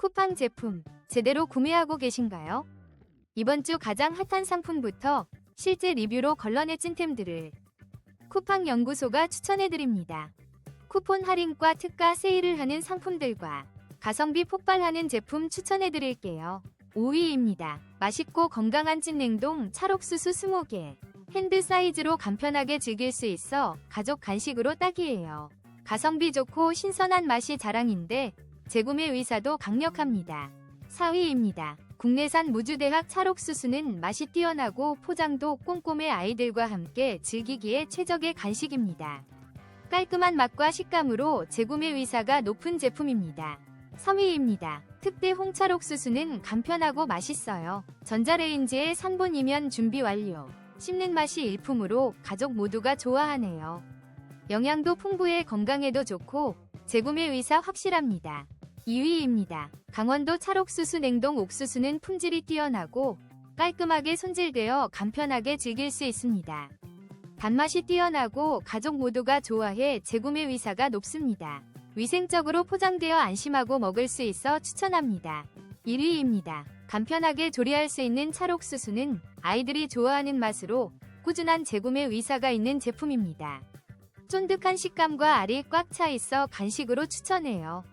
쿠팡 제품 제대로 구매하고 계신가요? 이번 주 가장 핫한 상품부터 실제 리뷰로 걸러내 찐템들을 쿠팡 연구소가 추천해드립니다. 쿠폰 할인과 특가 세일을 하는 상품들과 가성비 폭발하는 제품 추천해드릴게요. 5위입니다. 맛있고 건강한 찐냉동 찰옥수수 20개. 핸드 사이즈로 간편하게 즐길 수 있어 가족 간식으로 딱이에요. 가성비 좋고 신선한 맛이 자랑인데 재구매 의사도 강력합니다. 4위입니다. 국내산 무주대학 찰옥수수는 맛이 뛰어나고 포장도 꼼꼼해 아이들과 함께 즐기기에 최적의 간식입니다. 깔끔한 맛과 식감으로 재구매 의사가 높은 제품입니다. 3위입니다. 특대 홍찰옥수수는 간편하고 맛있어요. 전자레인지에 3분이면 준비 완료. 씹는 맛이 일품으로 가족 모두가 좋아하네요. 영양도 풍부해 건강에도 좋고 재구매 의사 확실합니다. 2위입니다. 강원도 찰옥수수 냉동 옥수수는 품질이 뛰어나고 깔끔하게 손질되어 간편하게 즐길 수 있습니다. 단맛이 뛰어나고 가족 모두가 좋아해 재구매 의사가 높습니다. 위생적으로 포장되어 안심하고 먹을 수 있어 추천합니다. 1위입니다. 간편하게 조리할 수 있는 찰옥수수는 아이들이 좋아하는 맛으로 꾸준한 재구매 의사가 있는 제품입니다. 쫀득한 식감과 알이 꽉 차 있어 간식으로 추천해요.